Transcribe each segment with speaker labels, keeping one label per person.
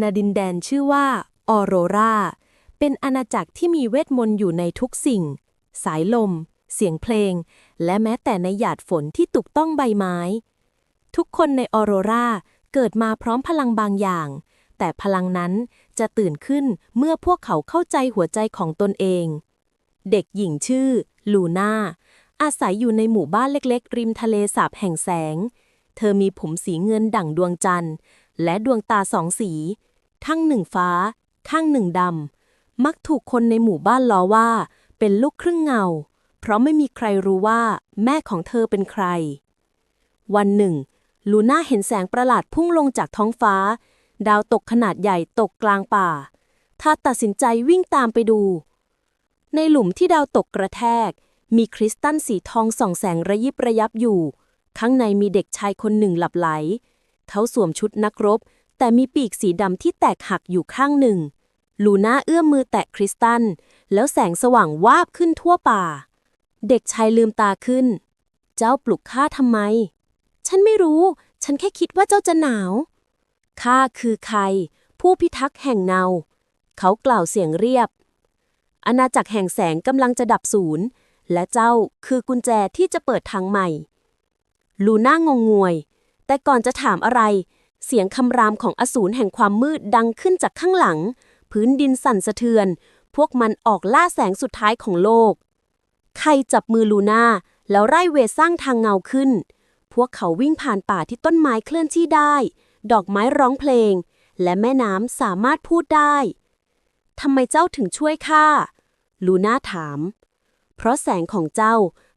Speaker 1: ณดินแดนชื่อว่าออโรราเป็นอาณาจักรที่มีเวทมนต์อยู่ในทุกสิ่ง สายลม เสียงเพลง และแม้แต่ในหยาดฝนที่ตุกต้องใบไม้ ทุกคนในออโรราเกิดมาพร้อมพลังบางอย่าง แต่พลังนั้นจะตื่นขึ้นเมื่อพวกเขาเข้าใจหัวใจของตนเอง เด็กหญิงชื่อ ลูน่า อาศัยอยู่ในหมู่บ้านเล็กๆ ริมทะเลสาบแห่งแสง เธอมีผมสีเงินดั่งดวงจันทร์ และดวงตาสองสี ทั้งหนึ่งฟ้า ข้างหนึ่งดำ มักถูกคนในหมู่บ้านล้อว่า เป็นลูกครึ่งเงา เพราะไม่มีใครรู้ว่าแม่ของเธอเป็นใคร วันหนึ่ง ลูน่าเห็นแสงประหลาดพุ่งลงจากท้องฟ้า ดาวตกขนาดใหญ่ตกกลางป่าเธอตัดสินใจวิ่งตามไปดู ในหลุมที่ดาวตกกระแทก มีคริสตัลสีทองส่องแสงระยิบระยับอยู่ ข้างในมีเด็กชายคนหนึ่งหลับไหล เขาสวมชุดนักรบ แต่มีปีกสีดำที่แตกหักอยู่ข้างหนึ่ง ลูน่าเอื้อมมือแตะคริสตัลแล้วแสงสว่างวาบขึ้นทั่วป่า เด็กชายลืมตาขึ้น เจ้าปลุกข้าทำไม ฉันไม่รู้ ฉันแค่คิดว่าเจ้าจะหนาว ข้าคือใคร ผู้พิทักษ์แห่งเงาเขากล่าวเสียงเรียบ อาณาจักรแห่งแสงกำลังจะดับสูญและเจ้าคือกุญแจที่จะเปิดทางใหม่ ลูน่างงงวย แต่ก่อนจะถามอะไร เสียงคำรามของอสูรแห่งความมืดดังขึ้นจากข้างหลัง พื้นดินสั่นสะเทือน พวกมันออกล่าแสงสุดท้ายของโลก ใครจับมือลูน่าแล้วไล่เวสร้างทางเงาขึ้น พวกเขาวิ่งผ่านป่าที่ต้นไม้เคลื่อนที่ได้ ดอกไม้ร้องเพลง และแม่น้ำสามารถพูดได้ทำไมเจ้าถึงช่วยข้า ลูน่าถาม เพราะแสงของเจ้า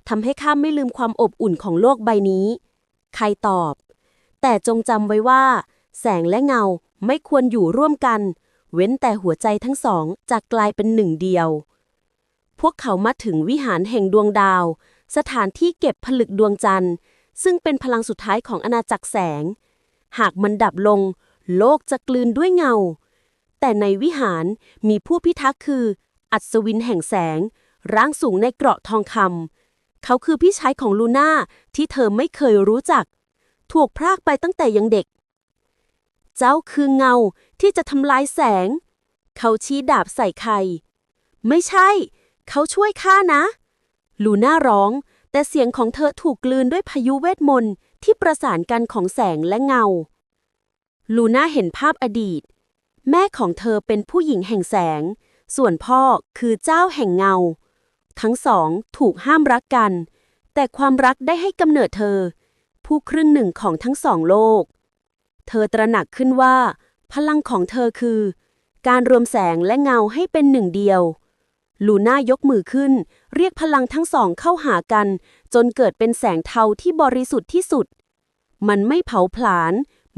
Speaker 1: ทำให้ข้าไม่ลืมความอบอุ่นของโลกใบนี้ ใครตอบ แต่จงจำไว้ว่า แสงและเงาไม่ควรอยู่ร่วมกัน เว้นแต่หัวใจทั้งสองจะกลายเป็นหนึ่งเดียว พวกเขามาถึงวิหารแห่งดวงดาว สถานที่เก็บผลึกดวงจันทร์ ซึ่งเป็นพลังสุดท้ายของอาณาจักรแสง หากมันดับลง โลกจะกลืนด้วยเงา แต่ในวิหารมีผู้พิทักษ์คือ อัศวินแห่งแสง ร่างสูงในเกราะทองคำเขาคือพี่ชายของลูน่าที่เธอไม่เคยรู้จัก ถูกพรากไปตั้งแต่ยังเด็ก เจ้าคือเงาที่จะทำลายแสง เขาชี้ดาบใส่ใคร ไม่ใช่ เขาช่วยข้านะ ลูน่าร้อง แต่เสียงของเธอถูกกลืนด้วยพายุเวทมนต์ที่ประสานกันของแสงและเงา ลูน่าเห็นภาพอดีต แม่ของเธอเป็นผู้หญิงแห่งแสง ส่วนพ่อคือเจ้าแห่งเงา ทั้งสองถูกห้ามรักกัน แต่ความรักได้ให้กำเนิดเธอ ผู้ครึ่งหนึ่งของทั้งสองโลก เธอตระหนักขึ้นว่า พลังของเธอคือ การรวมแสงและเงาให้เป็นหนึ่งเดียว ลูน่ายกมือขึ้น เรียกพลังทั้งสองเข้าหากัน จนเกิดเป็นแสงเทาที่บริสุทธิ์ที่สุด มันไม่เผาผลาญ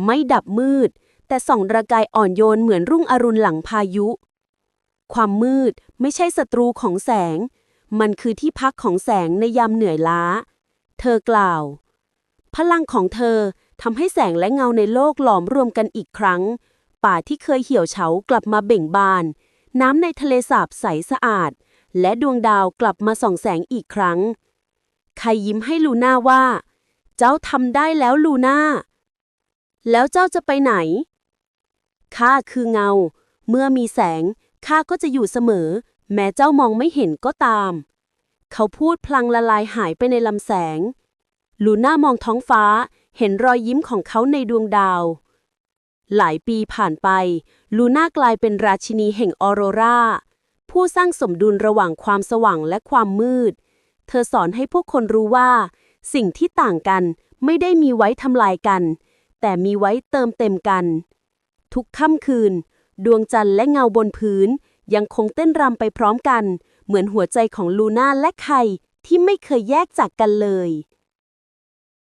Speaker 1: ไม่ดับมืด แต่ส่องระกายอ่อนโยนเหมือนรุ่งอรุณหลังพายุ ความมืดไม่ใช่ศัตรูของแสง มันคือที่พักของแสงในยามเหนื่อยล้า เธอกล่าว พลังของเธอทำให้แสงและเงาในโลกหลอมรวมกันอีกครั้ง ป่าที่เคยเหี่ยวเฉากลับมาเบ่งบาน น้ำในทะเลสาบใสสะอาด และดวงดาวกลับมาส่องแสงอีกครั้ง ใครยิ้มให้ลูน่าว่า เจ้าทำได้แล้วลูน่า แล้วเจ้าจะไปไหน ข้าคือเงา เมื่อมีแสงข้าก็จะอยู่เสมอ แม้เจ้ามองไม่เห็นก็ตาม เขาพูดพลางละลายหายไปในลำแสง ลูน่ามองท้องฟ้า เห็นรอยยิ้มของเขาในดวงดาว หลายปีผ่านไป ลูน่ากลายเป็นราชินีแห่งออโรราผู้สร้างสมดุลระหว่างความสว่างและความมืด เธอสอนให้พวกคนรู้ว่า สิ่งที่ต่างกันไม่ได้มีไว้ทำลายกัน แต่มีไว้เติมเต็มกัน ทุกค่ำคืน ดวงจันทร์และเงาบนพื้น ยังคงเต้นรำไปพร้อมกัน เหมือนหัวใจของลูน่าและไคที่ไม่เคยแยกจากกันเลย